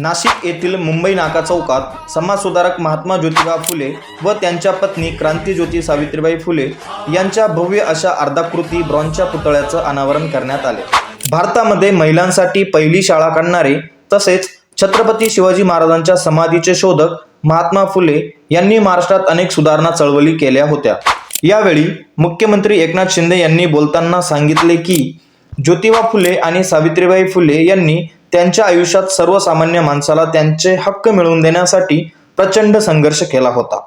नाशिक येथील मुंबई नाका चौकात समाजसुधारक महात्मा ज्योतिबा फुले व त्यांच्या पत्नी क्रांतीज्योती सावित्रीबाई फुले यांच्या भव्य अशा अर्धाकृती ब्रॉन्झच्या पुतळ्याचं अनावरण करण्यात आले. भारतामध्ये महिलांसाठी पहिली शाळा काढणारे तसेच छत्रपती शिवाजी महाराजांच्या समाधीचे शोधक महात्मा फुले यांनी महाराष्ट्रात अनेक सुधारणा चळवळी केल्या होत्या. यावेळी मुख्यमंत्री एकनाथ शिंदे यांनी बोलताना सांगितले की ज्योतिबा फुले आणि सावित्रीबाई फुले यांनी त्यांच्या आयुष्यात सर्वसामान्य माणसाला त्यांचे हक्क मिळवून देण्यासाठी प्रचंड संघर्ष केला होता.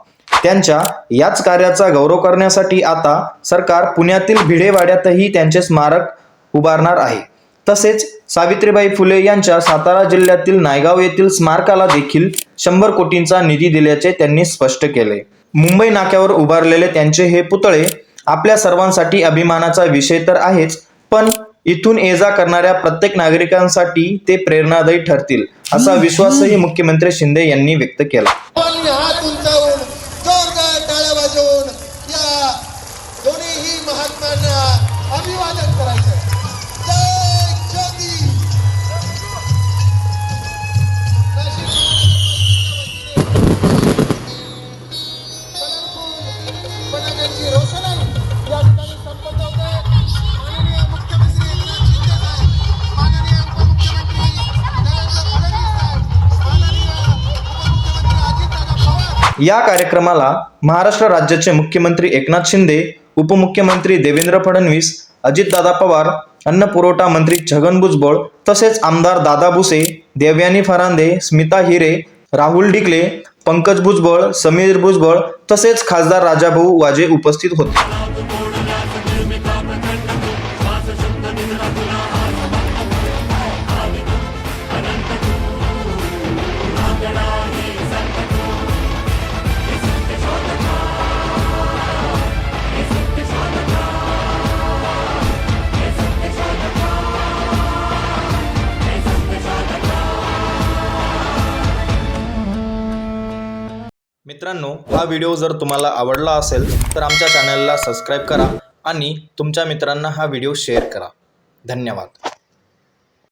त्यांच्या याच कार्याचा गौरव करण्यासाठी आता सरकार पुण्यातील भिडेवाड्यातही त्यांचे स्मारक उभारणार आहे. तसेच सावित्रीबाई फुले यांच्या सातारा जिल्ह्यातील नायगाव येथील स्मारकाला देखील शंभर कोटींचा निधी दिल्याचे त्यांनी स्पष्ट केले. मुंबई नाक्यावर उभारलेले त्यांचे हे पुतळे आपल्या सर्वांसाठी अभिमानाचा विषय तर आहेच पण इथून ये जा करणाऱ्या प्रत्येक नागरिकांसाठी ते प्रेरणादायी ठरतील असा विश्वासही मुख्यमंत्री शिंदे यांनी व्यक्त केला. जोरदार टाळ्या वाजवून या दोन्हीही महात्म्यांना या कार्यक्रमाला महाराष्ट्र राज्याचे मुख्यमंत्री एकनाथ शिंदे उपमुख्यमंत्री देवेंद्र फडणवीस अजितदादा पवार अन्न पुरवठा मंत्री छगन भुजबळ तसेच आमदार दादा भुसे देवयानी फरांदे स्मिता हिरे राहुल डिकले पंकज भुजबळ समीर भुजबळ तसेच खासदार राजाभाऊ वाजे उपस्थित होते. मित्रांनो हा व्हिडिओ जर तुम्हाला आवडला असेल तर आमच्या चॅनलला सबस्क्राईब करा आणि तुमच्या मित्रांना हा व्हिडिओ शेअर करा. धन्यवाद.